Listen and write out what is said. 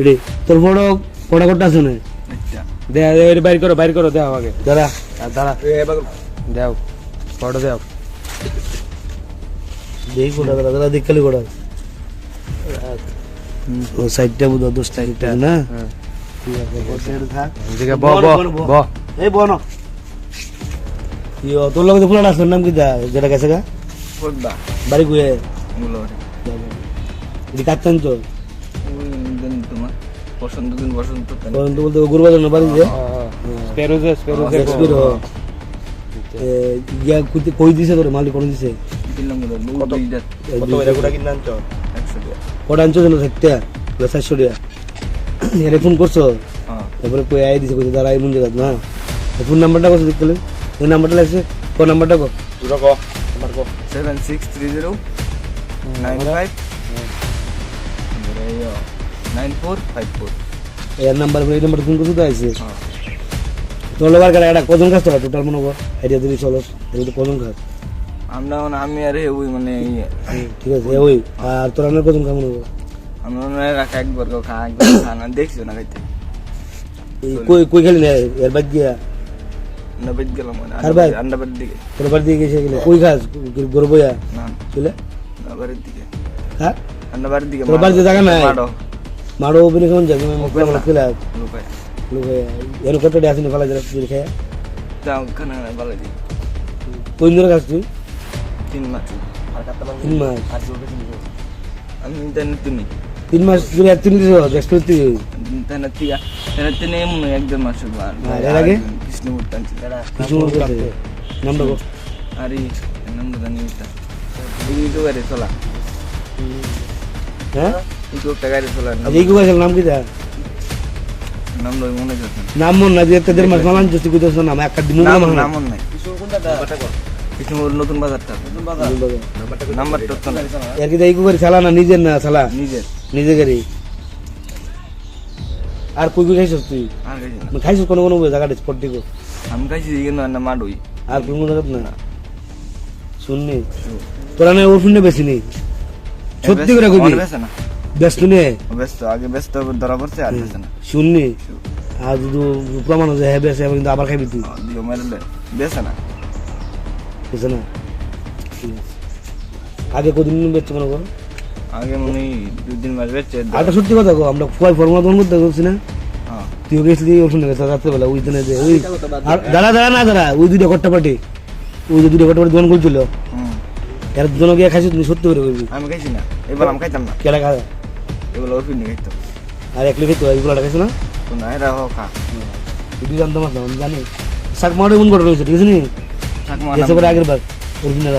এডি তোর photo photo করতে আছে না। আচ্ছা। দে দে, এটা বাইর করো বাইর করো দেও আগে দাঁড়া দাঁড়া। দেও ফটো দেও। দেখি কোটা দাঁড়া দাঁড়া দেখ খালি কোটা ও সাইডটা বুঝ দোষ সাইডটা না? হ্যাঁ। তোর লগে ফুলাটা আসলে নাম কি দা? যেটা গেছে গা? বাড়ি গুয়ে কাটতেন তো তোমার বসন্ত দিন বসন্ত দিন বলতে বলতে গরু বাজানো বাড়ি যে? স্পেরুজে স্পেরুজে এক্সপির ইয়া কুতি কই দিছে তোর? মালিক কোন দিছে? দিলাম কত কত করে গোটা কিনলাম আনছো? একশো টাকা। কটা আনছো থাকতে চারশো টাকা। এরে ফোন করছ? হ্যাঁ। তারপরে কই আই দিছে কই দাঁড়া এমন জায়গা না? ফোন নাম্বারটা কত দেখতে এই নাম্বারটা লাগছে? কোন নাম্বারটা কো? দুটো কো তোমার কো। Seven six three zero nine four five four. এর নাম্বার এই নাম্বার ফোন করছ তো আইছে তোর একটা কজন কাজ তোরা টোটাল মনে কর? আইডিয়া দিবি চলো। তো কজন কাজ? আমরা মানে আমি আর ওই মানে ইয়ে। ঠিক আছে ওই আর তোর আমার কজন কাজ মনে কর? আমরা মানে রাখা একবার কেউ খা একবার খা না দেখছ না খাইতে? এই কই কই খেলি না? এর বাদ গিয়া? আন্ডাবাদ গেলাম মানে আর ভাই? দিকে। তোর বাড়ি দিয়ে গেছে গেলে কই খাস গরু বইয়া? না। চলে? আন্ডাবাড়ির দিকে। হ্যাঁ? আন্ডাবাড়ির দিকে তোর বাড়িতে জায়গা নাই? মনে খেলে লুকায় লোকে এর কত আসেনি ফেলা যারা তুই খেয়ে। তাও খানা ভালো দিই কোন ধরে খাস তুই তিন মাস তিন মাস আমি তাই তুমি। তিন মাস ধরে এক তিন দিন ব্যস্ত তুই তাই না তিয়া তাই না তিনে এমন একদম মাস বার এর আগে? কৃষ্ণপুর টানছি কিছু মনে করছে আরে নামটা জানি এটা চলা। হ্যাঁ একটা গাড়ি চলা আর এই কুয়া নাম কি দা নাম লই মনে যাচ্ছে নাম মন না যে তোদের মাস মালান জস্তি কইতেছ নাম একটা দিমু না। নাম মানে নাম নাই কৃষ্ণপুর নতুন বাজারটা নাম্বারটা তো না এর কি এই কুয়া চালা না নিজের না চালা? নিজের। নিজে গাড়ি। আর কই কই খাইছস তুই? আর খাইছি খাইছস কোন কোন জায়গাটা স্পট দিকো আমি খাইছি না মাডুই। আর কোন কোন জায়গা না? শুননি? তোরা না ওর শুনে বেশি নেই সত্যি করে কবি না। ব্যস্ত নে। ব্যস্ত আগে ব্যস্ত ধরা পড়ছে আর না। শুননি আর যদি প্রমাণ হয়ে হ্যাঁ বেশি কিন্তু আবার খাইবি তুই। দিও মারলে বেছে না। বুঝছে না। আগে কদিন বেচছে মনে করো আগে মনে দুই দিন মাস বেচছে আরেকটা সত্যি কথা গো আমরা ফুয়াই ফর্মুলা তখন করতে করছি না? হ্যাঁ। তুই গেছিলি ওর শুনে গেছে রাত্রেবেলা ওই দিনে যে ওই আর দাঁড়া দাঁড়া না দাঁড়া ওই দুটো কট্টা পাটি ওই যে দুটো কট্টা পাটি দোকান করছিল হুম। এর দুজন গিয়ে খাইছি তুমি সত্যি করে করবি আমি খাইছি না। এবার আমি খাইতাম না। কেডা খাওয়া এগুলো ওর ফিরনি খাইতাম আর খাইছো না? না এরা হোক খা তুই জানতাম না আমি জানি। শাক মারে মন করে রয়েছে ঠিক আছে নি? শাক এসে আগের বার অরিজিনাল